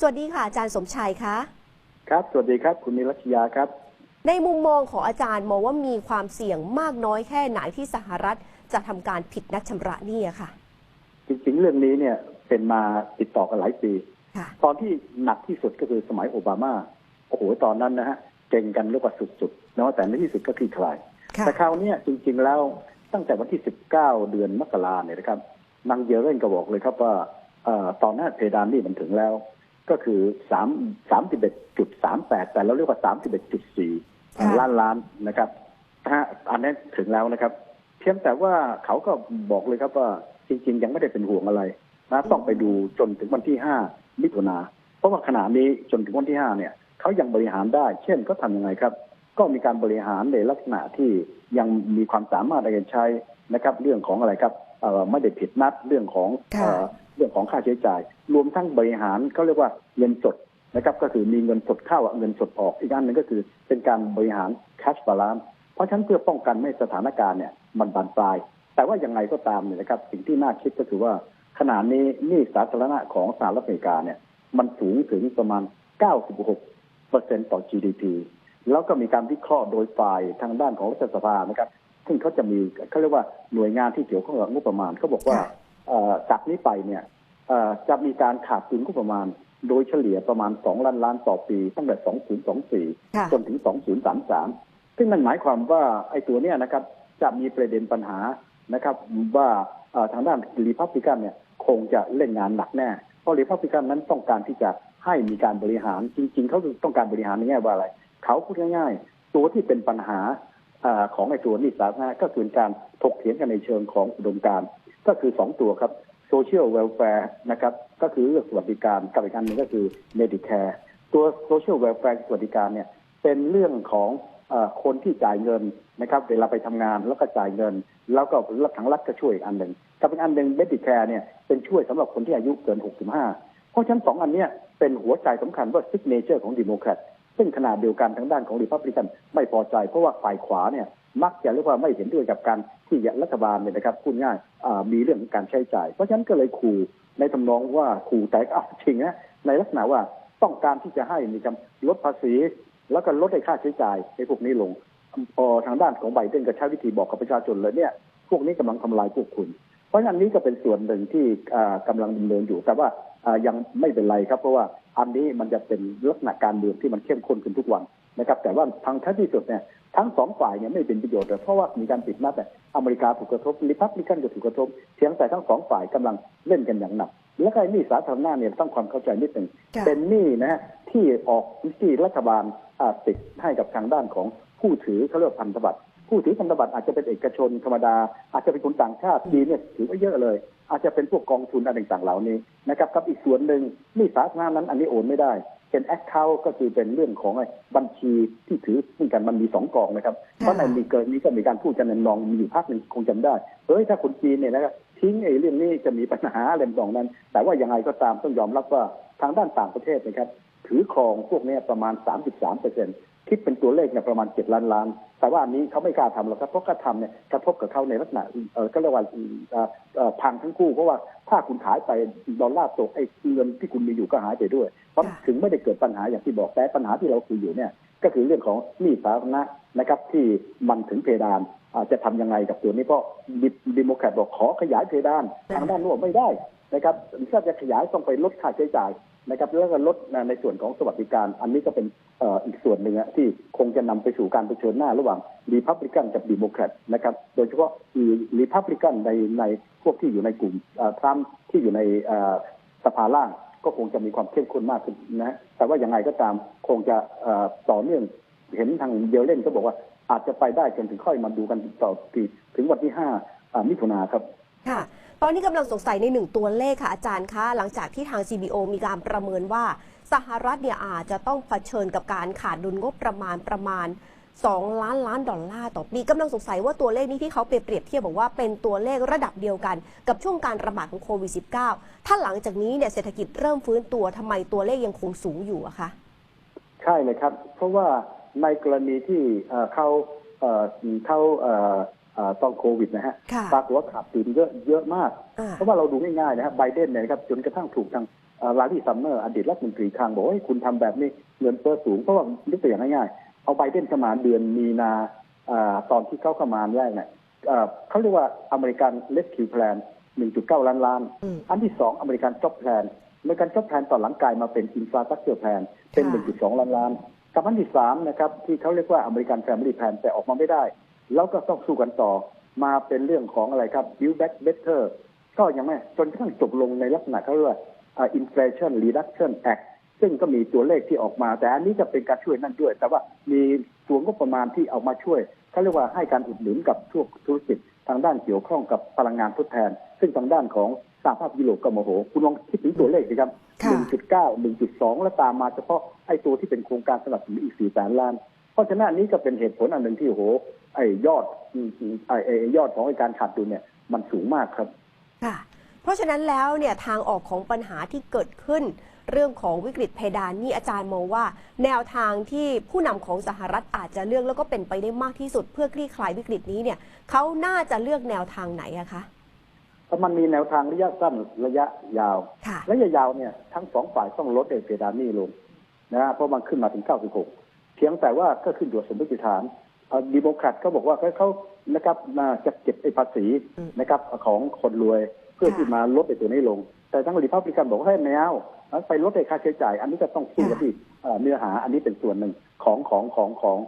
สวัสดีค่ะอาจารย์สมชัยคะครับ สวัสดีครับ คุณนิรัชยาครับ ในมุมมองของอาจารย์มองว่ามีความเสี่ยงมากน้อยแค่ไหนที่สหรัฐจะทำการผิดนัดชำระหนี้อะค่ะ จริงๆ เรื่องนี้เนี่ยเป็นมาติดต่อกันหลายปีค่ะตอนที่หนักที่สุดก็คือสมัยโอบามาโอ้โหตอนนั้นนะฮะเก่งกันเรียกว่าสุดๆเนาะแต่ในที่สุดก็คลี่คลายค่ะแต่คราวเนี้ยจริง ๆ แล้วตั้งแต่วันที่ 19 เดือนมกราเนี่ยนะครับนางเยเลนก็บอกเลยครับว่าเอ่อตอนนั้นเพดานนี่มันถึงแล้ว ก็คือ3 31.38แต่เราเรียกว่า31.4ค่ะล้านล้านนะครับนะฮะอันนั้นถึงแล้วนะครับ เพียงแต่ว่าเขาก็บอกเลยครับว่าจริง ๆ ยังไม่ได้เป็นห่วงอะไรนะต้องไปดูจนถึงวันที่5มิถุนาเพราะว่าขณะนี้จนถึงวันที่5เนี่ยเขายังบริหารได้ เช่นก็ทำยังไงครับ ก็มีการบริหารในลักษณะที่ยังมีความสามารถในการใช้นะครับ เรื่องของอะไรครับเอ่อไม่ได้ผิดนัดเรื่องของค่ะ เรื่องของค่าใช้จ่าย รวมทั้งบริหารเขาเรียกว่าเงินสดนะครับก็คือมีเงินสดเข้าเงินสดออกอีกอันหนึ่งก็คือเป็นการบริหาร cash balance เพราะฉะนั้นเพื่อป้องกันไม่ให้สถานการณ์เนี่ยมันบานปลาย แต่ว่ายังไงก็ตามเนี่ยนะครับสิ่งที่น่าคิดก็คือว่าขณะนี้หนี้สาธารณะของสหรัฐอเมริกาเนี่ยมันสูงถึงประมาณ 96เปอร์เซ็นต์ต่อ GDP แล้วก็มีการวิเคราะห์โดยฝ่ายทางด้านของรัฐสภานะครับ ซึ่งเขาจะมีเขาเรียกว่าหน่วยงานที่เกี่ยวข้องกับงบประมาณเขาบอกว่า จากนี้ไปเนี่ยเอ่อจะมีการขาดดุลงบประมาณ โดยเฉลี่ยประมาณ 2 ล้านล้านต่อปี ตั้งแต่ 2024ค่ะจนถึง 2033 ซึ่งนั่นหมายความว่าไอ้ตัวเนี้ยนะครับจะมีประเด็นปัญหานะครับ ว่าเอ่อทางด้านรีพับลิกันเนี่ยคงจะเล่นงานหนักแน่ เพราะรีพับลิกันนั้นต้องการที่จะให้มีการบริหารจริง ๆ เขาต้องการบริหารในแง่ว่าอะไร เขาพูดง่าย ๆ ตัวที่เป็นปัญหาเอ่อของไอ้ตัวหนี้สาธารณะก็คือการถกเถียงกันในเชิงของอุดมการณ์ ก็คือสองตัวครับ social welfare นะครับก็คือเรื่องสวัสดิการกับอีกอันหนึ่งก็คือ medicare ตัว social welfare สวัสดิการเนี่ยเป็นเรื่องของอคนที่จ่ายเงินนะครับเวลาไปทำงานแล้วก็จ่ายเงิน แล้วก็รัฐทางรัฐก็ช่วยอีกอันหนึ่งกับอีกอันหนึ่ง medicare เนี่ยเป็นช่วยสำหรับคนที่อายุเกิน 65 เพราะฉะนั้นสองอันเนี้ยเป็นหัวใจสำคัญว่า signature ของ Democrat ซึ่งขนาดเดียวกันทางด้านของ Republican ไม่พอใจ เพราะว่าฝ่ายขวาเนี่ย มักจะเรียกว่าไม่เห็นด้วยกับการที่รัฐบาลเนี่ยนะครับพูดง่ายมีเรื่องของการใช้จ่าย เพราะฉะนั้นก็เลยขู่ในทำนองว่าขู่แต่ก็เอาจริงนะในลักษณะว่าต้องการที่จะให้มีการลดภาษี แล้วก็ลดในค่าใช้จ่ายในพวกนี้ลงพอทางด้านของไบเดนก็ใช้วิธีบอกกับประชาชนเลยเนี่ยพวกนี้กำลังทำลายพวกคุณ เพราะฉะนั้นนี้ก็เป็นส่วนหนึ่งที่อ่ากำลังดำเนินอยู่ แต่ว่าอ่ายังไม่เป็นไรครับ เพราะว่าอันนี้มันจะเป็นลักษณะการเมืองที่มันเข้มข้นขึ้นทุกวันนะครับ แต่ว่าทางท้ายที่สุดเนี่ย ทั้งสองฝ่ายเนี่ยไม่เป็นประโยชน์เลยเพราะว่ามีการปิดนัดเนี่ยอเมริกาถูกกระทบริพับลิกันก็ถูกกระทบเพียงแต่ทั้งสองฝ่ายกำลังเล่นกันอย่างหนัก และก็ไอ้หนี่สาธารณะเนี่ยต้องความเข้าใจนิดหนึ่งค่ะเป็นหนี้นะฮะที่ออกที่รัฐบาลอ่าติดให้กับทางด้านของผู้ถือเขาเรียกว่าพันธบัตรผู้ถือพันธบัตรอาจจะเป็นเอกชนธรรมดา อาจจะเป็นคนต่างชาติดีเนี่ยถือว่าเยอะเลย อาจจะเป็นพวกกองทุนอะไรต่างๆเหล่านี้นะครับกับอีกส่วนหนึ่งหนี่สาธารณะนั้นอันนี้โอนไม่ได้ เป็นแอคเคาท์ก็คือเป็นเรื่องของไอ้บัญชีที่ถือซึ่งกันมันมีสองกองนะครับ เพราะในมีเกินนี้ก็มีการพูดกันในนองมีอยู่พักหนึ่งคงจำได้เฮ้ยถ้าคนจีนเนี่ยนะครับทิ้งไอ้เรื่องนี้จะมีปัญหาอะไรต่างๆนั้น แต่ว่ายังไงก็ตามต้องยอมรับว่าทางด้านต่างประเทศนะครับถือครองพวกเนี้ยประมาณ 33เปอร์เซ็น คิดเป็นตัวเลขเนี่ยประมาณ 7 ล้านล้าน แต่ว่าอันนี้เขาไม่กล้าทำหรอกครับเพราะกล้าทำเนี่ยกระทบกับเขาในลักษณะเออก็เรียกว่าเอ่อเอ่อพังทั้งคู่เพราะว่าถ้าคุณขายไปดอลลาร์ตกไอ้เงินที่คุณมีอยู่ก็หายไปด้วย เพราะค่ะถึงไม่ได้เกิดปัญหาอย่างที่บอกแต่ปัญหาที่เราคุยอยู่เนี่ยก็คือเรื่องของหนี้สาธารณะนะครับที่มันถึงเพดานอาจะทำยังไงกับตัวนี้เพราะดิโมแครตบอกขอขยายเพดานทางด้านโน้นไม่ได้นะครับถ้าจะขยายต้องไปลดค่าใช้จ่าย นะครับแล้วก็ลดในส่วนของสวัสดิการ อันนี้ก็เป็นอีกส่วนหนึ่งที่คงจะนำไปสู่การเผชิญหน้าระหว่างรีพับลิกันกับดีโมแครตนะครับโดยเฉพาะรีพับลิกันในในพวกที่อยู่ในกลุ่มทรัมป์ที่อยู่ในสภาล่างก็คงจะมีความเข้มข้นมากขึ้นนะแต่ว่าอยังไงก็ตามคงจะต่อเนื่องเห็นทางเดลเล่นก็บอกว่าอาจจะไปได้จนถึงค่อยมาดูกันต่อปีถึงวันที่ห้ามิถุนาครับค่ะ ตอนนี้กำลังสงสัยในหนึ่งตัวเลขค่ะอาจารย์คะหลังจากที่ทาง CBO มีการประเมินว่า สหรัฐเนี่ยอาจจะต้องเผชิญกับการขาดดุลงบประมาณประมาณ 2 ล้านล้านดอลลาร์ต่อปีกำลังสงสัยว่าตัวเลขนี้ที่เขาเปรียบเทียบบอกว่าเป็นตัวเลขระดับเดียวกัน กับช่วงการระบาดของโควิด -19 ถ้าหลังจากนี้เนี่ยเศรษฐกิจเริ่มฟื้นตัวทำไมตัวเลขยังคงสูงอยู่อะคะใช่เลยครับ เพราะว่าในกรณีที่เขาเอ่อเขา ต้องโควิดนะฮะค่ะปรากฏว่าขาดดุลเยอะเยอะมากอ่าเพราะว่าเราดูง่ายๆนะครับไบเดนเนี่ยนะครับจนกระทั่งถูกทางลารีซัมเมอร์ อดีตรัฐมนตรีคลังบอกว่าเฮ้ยคุณทำแบบนี้เงินเฟ้อสูงเพราะว่ายกตัวอย่างง่ายๆ เอาไบเดนเข้ามาเดือนมีนาอ่าตอนที่เขาเข้ามาแรกเนี่ยเอ่อเขาเรียกว่าอเมริกันเลสคิวแพลน 1.9 ล้านล้านอืมอันที่สองอเมริกันจ็อบแพลนอเมริกันจ็อบแพลนตอนหลังกลายมาเป็นอินฟราสตรักเจอร์แพลนเป็นค่ะ1.2 ล้านล้านกับอันที่สามนะครับที่เขาเรียกว่าอเมริกันแฟมิลี่แพลนแต่ออกมาไม่ได้ แล้วก็ต้องสู้กันต่อมาเป็นเรื่องของอะไรครับ build back better ก็ยังไม่จนกระทั่งจบลงในลักษณะเขาเรียกว่าอ่า inflation reduction act ซึ่งก็มีตัวเลขที่ออกมา แต่อันนี้จะเป็นการช่วยนั่นด้วย แต่ว่ามีตัวงบประมาณที่เอามาช่วยเขาเรียกว่าให้การอุดหนุนกับทุกธุรกิจทางด้านเกี่ยวข้องกับพลังงานทดแทน ซึ่งทางด้านของสหภาพยุโรปก็โมโห คุณลองคิดถึงตัวเลขสิครับค่ะ1.9 1.2 แล้วตามมาเฉพาะไอ้ตัวที่เป็นโครงการสนับสนุนอีก 4 แสนล้านเพ ราะฉะนั้นอันนี้ก็เป็นเหตุผลอันหนึ่งที่โอ้โหไอ้ยอดอืมอืมไอ้ไอ้ยอดของไอ้การขาดดุลเนี่ยมันสูงมากครับค่ะเพราะฉะนั้นแล้วเนี่ยทางออกของปัญหาที่เกิดขึ้น เรื่องของวิกฤตเพดานนี่อาจารย์มองว่า แนวทางที่ผู้นำของสหรัฐอาจจะเลือกแล้วก็เป็นไปได้มากที่สุด เพื่อคลี่คลายวิกฤตนี้เนี่ยเขาน่าจะเลือกแนวทางไหนอะคะเพราะมันมีแนวทางระยะสั้นระยะยาวค่ะระยะยาวเนี่ยทั้งสองฝ่ายต้องลดไอ้เพดานหนี้ลงนะฮะเพราะมันขึ้นมาถึง 96 เพียงแต่ว่าก็ขึ้นอยู่กับสมมติฐานดีโมแครตเขาบอกว่าเขานะครับมาจะเก็บไอ้ภาษีนะครับของคนรวยเพื่อที่มาลดไอ้ตัวนี้ลง แต่ทั้งรีพับลิกันบอกว่าให้แนวไปลดไอ้ค่าใช้จ่าย อันนี้จะต้องสู้กันที่เอ่เนื้อหาอันนี้เป็นส่วนหนึ่งของของของของ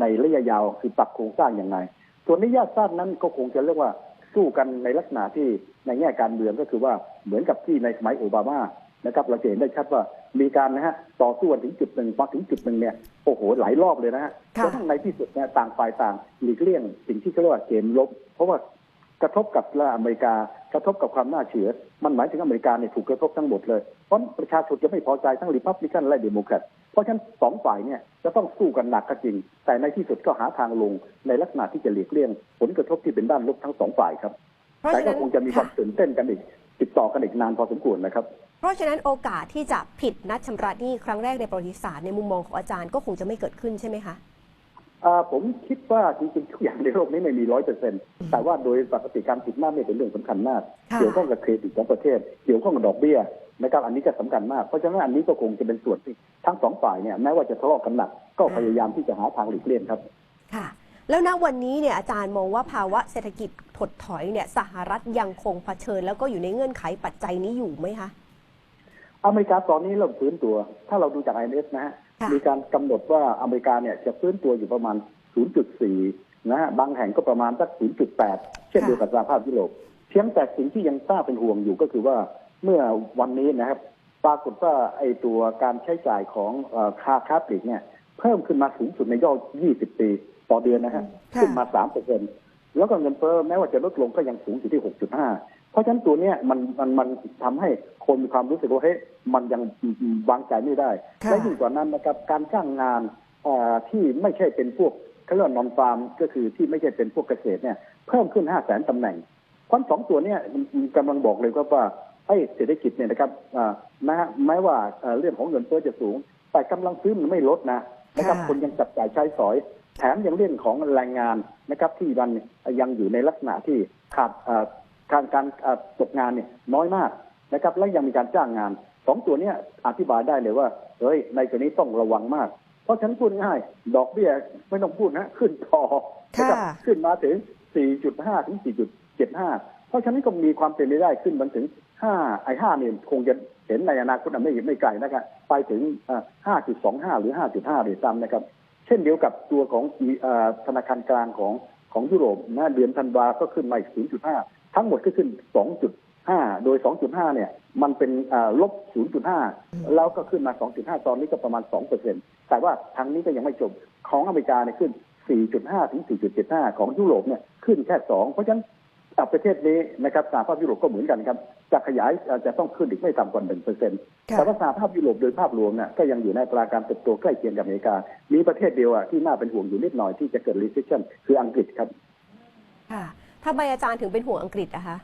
ในระยะยาวคือปรับโครงสร้างอย่างไรส่วนระยะสั้นนั้นก็คงจะเรียกว่าสู้กันในลักษณะที่ในแง่การเมืองก็คือว่าเหมือนกับที่ในสมัยโอบามานะครับเราเห็นได้ชัดว่า มีการนะฮะต่อสู้กันถึงจุดหนึ่งพอถึงจุดหนึ่งเนี่ยโอ้โหหลายรอบเลยนะฮะค่ะจนทั้งในที่สุดเนี่ยต่างฝ่ายต่างหลีกเลี่ยงสิ่งที่เขาเรียกว่าเกมลบ เพราะว่ากระทบกับอเมริกากระทบกับความน่าเชื่อ มันหมายถึงอเมริกาเนี่ยถูกกระทบทั้งหมดเลยเพราะประชาชนจะไม่พอใจทั้งริพับลิกันและเดโมแครตเพราะฉะนั้นสองฝ่ายเนี่ยจะต้องสู้กันหนักก็จริง แต่ในที่สุดก็หาทางลงในลักษณะที่จะหลีกเลี่ยง ผลกระทบที่เป็นด้านลบทั้งสองฝ่ายครับ เพราะแต่ฉะก็นั้นคงจะมีความค่ะตื่นเต้นกันอีกติดต่อกันอีกนานพอสมควรนะครับ เพราะฉะนั้นโอกาสที่จะผิดนัดชำระหนี้ครั้งแรกในประวัติศาสตร์ในมุมมองของอาจารย์ก็คงจะไม่เกิดขึ้นใช่ไหมคะอ่าผมคิดว่าจริงๆทุกอย่างในโลกนี้ไม่มีร้อยเปอร์เซ็นต์แต่ว่าโดยปกติการติดหน้าเนี่ยเป็นเรื่องสำคัญมากค่ะเกี่ยวข้องกับเครดิตของประเทศ เกี่ยวข้องกับดอกเบี้ยนะครับอันนี้ก็สำคัญมาก เพราะฉะนั้นอันนี้ก็คงจะเป็นส่วนที่ทั้งสองฝ่ายเนี่ยแม้ว่าจะทะเลาะกันหนักก็พยายามที่จะหาทางหลีกเลี่ยงครับ ค่ะ แล้วณวันนี้เนี่ยอาจารย์มองว่าภาวะเศรษฐกิจถดถอยเนี่ยสหรัฐยังคงเผชิญ แล้วก็อยู่ในเงื่อนไขปัจจัยนี้อยู่ไหมคะ อเมริกาตอนนี้เริ่มฟื้นตัว ถ้าเราดูจาก IMF นะฮะค่ะมีการกำหนดว่าอเมริกาเนี่ยจะฟื้นตัวอยู่ประมาณ 0.4 นะฮะ บางแห่งก็ประมาณสัก 0.8 เช่นเดียวกับสหภาพยุโรปเพียงแต่สิ่งที่ยังน่าเป็นห่วงอยู่ก็คือว่าเมื่อวันนี้นะครับ ปรากฏว่าไอ้ตัวการใช้จ่ายของเอ่อค่าค้าปลีกเนี่ยเพิ่มขึ้นมาสูงสุดในยอด20 ปีต่อเดือนนะฮะค่ะขึ้นมา3เปอร์เซ็นต์แล้วก็เงินเฟ้อแม้ว่าจะลดลงก็ยังสูงอยู่ที่ 6.5 เพราะฉะนั้นตัวเนี้ยมันมันมันทำให้คนมีความรู้สึกว่าเฮ้ยมันยังวางใจไม่ได้ค่ะและยิ่งกว่านั้นนะครับการจ้างงานเอ่อที่ไม่ใช่เป็นพวกเขาเรียกนอนฟาร์มก็คือที่ไม่ใช่เป็นพวกเกษตรเนี่ยเพิ่มขึ้น5 0 0แสนตำแหน่งเพราะสองตัวเนี้ยมันกำลังบอกเลยครับว่าไอ้เศรษฐกิจเนี่ยนะครับอ่าแม้แม้ว่าเอ่อเรื่องของเงินเฟ้อจะสูง แต่กำลังซื้อมันไม่ลดนะนะครับค่ะคนยังจับจ่ายใช้สอย แถมยังเรื่องของแรงงานนะครับที่มันยังอยู่ในลักษณะที่ขาดเอ่อ การการเอ่อตกงานเนี่ยน้อยมากนะครับและยังมีการจ้างงานสองตัวเนี้ยอธิบายได้เลยว่าเฮ้ยในกรณีต้องระวังมาก เพราะฉะนันพูดง่ายๆดอกเบี้ยไม่ต้องพูดนะขึ้นต่อนะครับค่ะขึ้นมาถึง 4.5 ถึง 4.75 เพราะฉะนั้นก็มีความเป็นไปได้ขึ้นมันถึง 5 ไอ้5เนี่ยคงจะเห็นในอนาคตอันไม่ไม่ไกลนะครับไปถึงเอ่อ5.25 หรือ 5.5เลยซ้ำนะครับ เช่นเดียวกับตัวของเอ่อธนาคารกลางของของยุโรปนะเดือนธันวาก็ขึ้นมาอีก 0.5 ทั้งหมดก็ขึ้น 2.5 โดย 2.5 เนี่ย มันเป็นเอ่อลบ 0.5 แล้วก็ขึ้นมา 2.5 ตอนนี้ก็ประมาณ 2%แต่ว่าทางนี้ก็ยังไม่จบ ของอเมริกาเนี่ยขึ้น 4.5 ถึง 4.75 ของยุโรปเนี่ยขึ้นแค่ 2 เพราะฉะนั้นอะประเทศนี้นะครับสหภาพยุโรปก็เหมือนกันครับ จะขยายเอ่อจะต้องขึ้นอีกไม่ต่ำกว่า1%ค่ะแต่ว่าสหภาพยุโรปโดยภาพรวมเนี่ยก็ยังอยู่ในอัตราการเติบโตใกล้เคียงกับอเมริกา มีประเทศเดียวอะที่น่าเป็นห่วงอยู่นิดหน่อยที่จะเกิด recession คืออังกฤษครับ ค่ะ ทำไมอาจารย์ถึงเป็นห่วงอังกฤษอะคะ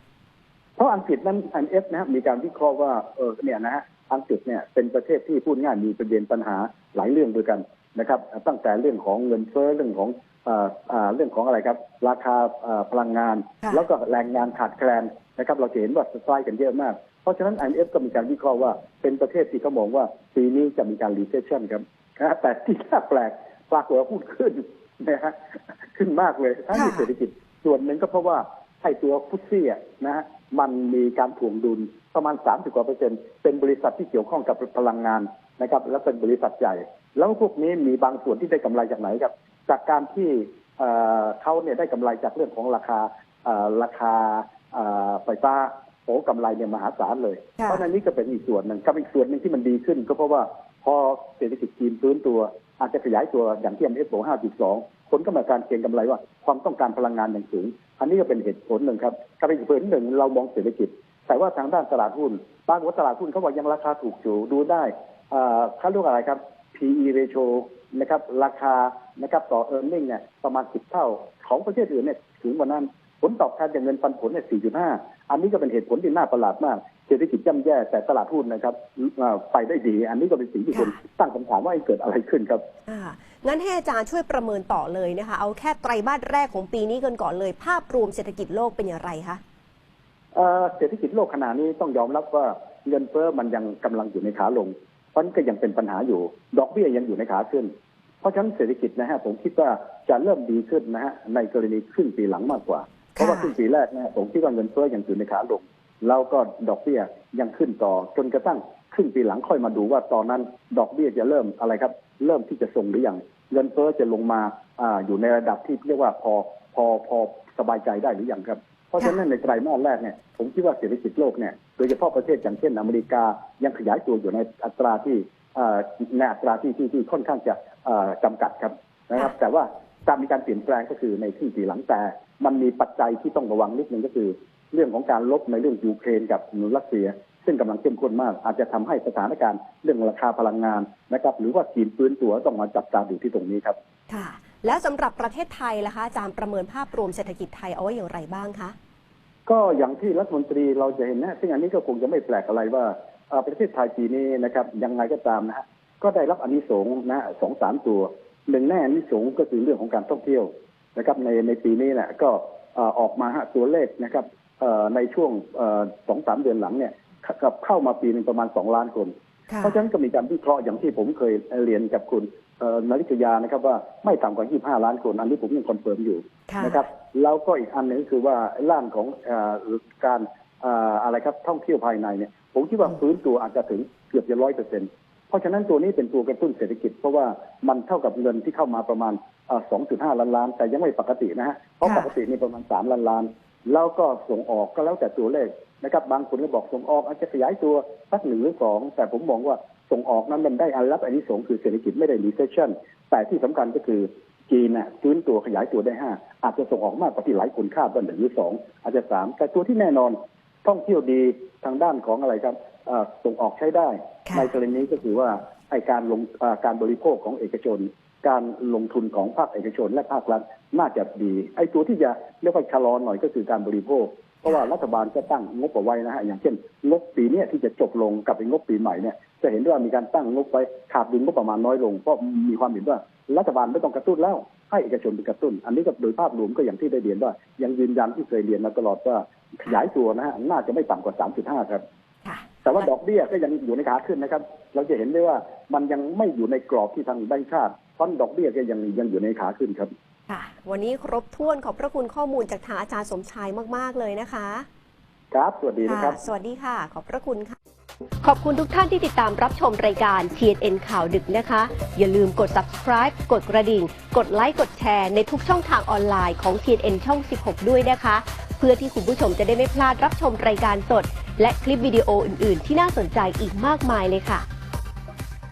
เพราะอังกฤษนั้น IMF นะครับมีการวิเคราะห์ว่าเออเนี่ยนะฮะอังกฤษเนี่ยเป็นประเทศที่พูดง่ายมีประเด็นปัญหาหลายเรื่องด้วยกันนะครับตั้งแต่เรื่องของเงินเฟ้อเรื่องของเอ่อเอ่อเรื่องของอะไรครับ ราคาเอ่อพลังงานค่ะแล้วก็แรงงานขาดแคลนนะครับ เราจะเห็นว่าสไตร์กันเยอะมาก เพราะฉะนั้น IMF ก็มีการวิเคราะห์ว่าเป็นประเทศที่เขามองว่าปีนี้จะมีการ recession ครับนะฮะแต่ที่น่าแปลกปรากฏว่าหุ้นขึ้นนะฮะขึ้นมากเลยทั้งที่ค่ะเศรษฐกิจ ส่วนหนึ่งก็เพราะว่าไอ้ตัวฟุตซี่อะนะฮะมันมีการถ่วงดุลประมาณ 30กว่าเปอร์เซ็นต์เป็นบริษัทที่เกี่ยวข้องกับพลังงานนะครับ และเป็นบริษัทใหญ่ แล้วพวกนี้มีบางส่วนที่ได้กำไรจากไหนครับ จากการที่เอ่อเขาเนี่ยได้กำไรจากเรื่องของราคาเอ่อราคาเอ่อไฟฟ้าโอ้กำไรเนี่ยมหาศาลเลยค่ะเพราะฉะนั้นนี่ก็เป็นอีกส่วนหนึ่งกับอีกส่วนหนึ่งที่มันดีขึ้น ก็เพราะว่าพอเศรษฐกิจจีนฟื้นตัว อาจจะขยายตัวอย่างที่ MF บอก5.2 คนก็มาการเก็งกำไรว่า ความต้องการพลังงานอย่างสูง อันนี้ก็เป็นเหตุผลหนึ่งครับกับอีกผลหนึ่งเรามองเศรษฐกิจ แต่ว่าทางด้านตลาดหุ้นบางว่าตลาดหุ้นเขาบอกยังราคาถูกอยู่ดูได้เอ่อเขาเรียกอะไรครับ PE ratio นะครับราคานะครับต่อ e a r n i n g เนี่ยประมาณ 10 เท่า ของประเทศอื่นเนี่ยสูงกว่านั้น ผลตอบแทนจากเงินปันผลเนี่ย 4.5 อันนี้ก็เป็นเหตุผลที่น่าประหลาดมาก เศรษฐกิจย่ำแย่แต่ตลาดหุ้นนะครับไปได้ดี อันนี้ก็เป็นสิ่งที่คนตั้งคำถามว่าเกิดอะไรขึ้นครับ งั้นให้อาจารย์ช่วยประเมินต่อเลยนะคะ เอาแค่ไตรมาสแรกของปีนี้กันก่อนเลย ภาพรวมเศรษฐกิจโลกเป็นอย่างไรคะเอ่อเศรษฐกิจโลกขณะนี้ต้องยอมรับว่าเงินเฟ้อมันยังกำลังอยู่ในขาลง เพราะฉะนั้นก็ยังเป็นปัญหาอยู่ ดอกเบี้ยยังอยู่ในขาขึ้น เพราะฉะนั้นเศรษฐกิจนะฮะผมคิดว่าจะเริ่มดีขึ้นนะฮะในกรณีครึ่งปีหลังมากกว่า เพราะว่าครึ่งปีแรกนะฮะผมคิดว่าเงินเฟ้อยังอยู่ในขาลง แล้วก็ดอกเบี้ยยังขึ้นต่อจนกระทั่งครึ่งปีหลังค่อยมาดูว่าตอนนั้นดอกเบี้ยจะเริ่มอะไรครับ เริ่มที่จะทรงหรือยังเงินเฟ้อจะลงมาอ่าอยู่ในระดับที่เรียกว่าพอพอพอสบายใจได้หรือยังครับ เพราะฉะนั้นในไตรมาสแรกเนี่ยผมคิดว่าเศรษฐกิจโลกเนี่ยโดยเฉพาะประเทศอย่างเช่นอเมริกายังขยายตัวอยู่ในอัตราที่เอ่อในอัตราที่ที่ที่ค่อนข้างจะเอ่อจำกัดครับนะครับ แต่ว่าการมีการเปลี่ยนแปลงก็คือในครึ่งปีหลังแต่ มันมีปัจจัยที่ต้องระวังนิดนึงก็คือ เรื่องของการลบในเรื่องยูเครนกับรัสเซีย ซึ่งกำลังเข้มข้นมาก อาจจะทำให้สถานการณ์เรื่องราคาพลังงานนะครับ หรือว่าจีนฟื้นตัวต้องมาจับตาดูที่ตรงนี้ครับ ค่ะ แล้วสำหรับประเทศไทยล่ะคะอาจารย์ประเมินภาพรวมเศรษฐกิจไทยเอาไว้อย่างไรบ้างคะก็อย่างที่รัฐมนตรีเราจะเห็นนะซึ่งอันนี้ก็คงจะไม่แปลกอะไรว่าเอ่อประเทศไทยปีนี้นะครับยังไงก็ตามนะฮะก็ได้รับอานิสงส์นะฮะสองสามตัวหนึ่งแน่อานิสงส์ก็คือเรื่องของการท่องเที่ยวนะครับในในปีนี้แหละก็เอ่อออกมาฮะตัวเลขนะครับเอ่อในช่วงเอ่อสองสามเดือนหลังเนี่ย กับเข้ามาปีหนึงประมาณสองล้านคนค่ะเพราะฉะนั้นก็มีการวิเคราะห์อย่างที่ผมเคยเรียนกับคุณเอ่อนาริกยานะครับว่าไม่ต่ำกว่า 25 ล้านคน อันนี้ผมยังคอนเฟิร์มอยู่ค่ะนะครับแล้วก็อีกอันหนึ่งคือว่าล้านของเออการเอ่ออะไรครับท่องเที่ยวภายในเนี่ยผมคิดว่าฟื้นตัวอาจจะถึงเกือบจะร้อยเปอร์เซ็นต์เพราะฉะนั้นตัวนี้เป็นตัวกระตุ้นเศรษฐกิจ เพราะว่ามันเท่ากับเงินที่เข้ามาประมาณเอ่อ2.5 ล้านล้าน แต่ยังไม่ปกตินะฮะเพราะค่ะปกตินี่ประมาณ 3 ล้านล้าน แล้วก็ส่งออกก็แล้วแต่ตัวเลข นะครับ บางคนก็บอกส่งออกอาจจะขยายตัวสักหนึ่งหรือสองแต่ผมมองว่าส่งออกนั้นมันได้อันรับอันนี้สงส์คือเศรษฐกิจไม่ได้ recession แต่ที่สำคัญก็คือจีนน่ะฟื้นตัวขยายตัวได้ห้าอาจจะส่งออกมากกว่าที่หลายคนคาดว่าหนึ่งหรือสองอาจจะสามแต่ตัวที่แน่นอนท่องเที่ยวดีทางด้านของอะไรครับเอ่อส่งออกใช้ได้ค่ะในกรณีนี้ก็คือว่าไอการลงเอ่อการบริโภคของเอกชน การลงทุนของภาคเอกชนและภาครัฐน่าจะดี ไอ้ตัวที่จะเรียกว่าชะลอหน่อยก็คือการบริโภค เพราะว่ารัฐบาลก็ตั้งงบเอาไว้นะฮะอย่างเช่นงบปีเนี้ยที่จะจบลงกับไอ้งบปีใหม่เนี่ยจะเห็นว่ามีการตั้งงบไว้ขาดดุลงบประมาณน้อยลงเพราะมีความเห็นว่ารัฐบาลไม่ต้องกระตุ้นแล้วให้เอกชนเป็นกระตุ้น อันนี้ก็โดยภาพรวมก็อย่างที่ได้เรียนว่า ยังยืนยันที่เคยเรียนมาตลอดว่าขยายตัวนะฮะน่าจะไม่ต่ำกว่า 3.5 ครับค่ะแต่ว่าดอกเบี้ยก็ยังอยู่ในขาขึ้นนะครับ เราจะเห็นได้ว่ามันยังไม่อยู่ในกรอบที่ทางแบงก์ชาติเพราะดอกเบี้ยก็ยังยังอยู่ในขาขึ้นครับ ค่ะ วันนี้ครบถ้วนขอบพระคุณข้อมูลจากทางอาจารย์สมชายมากๆเลยนะคะ ครับ สวัสดีนะครับ สวัสดีค่ะ ขอบพระคุณค่ะ ขอบคุณทุกท่านที่ติดตามรับชมรายการ TNN ข่าวดึกนะคะ อย่าลืมกด subscribe กดกระดิ่ง กดไลค์กดแชร์ในทุกช่องทางออนไลน์ของ TNN ช่อง 16 ด้วยนะคะ เพื่อที่คุณผู้ชมจะได้ไม่พลาดรับชมรายการสด และคลิปวิดีโออื่น ๆ ที่น่าสนใจอีกมากมายเลยค่ะ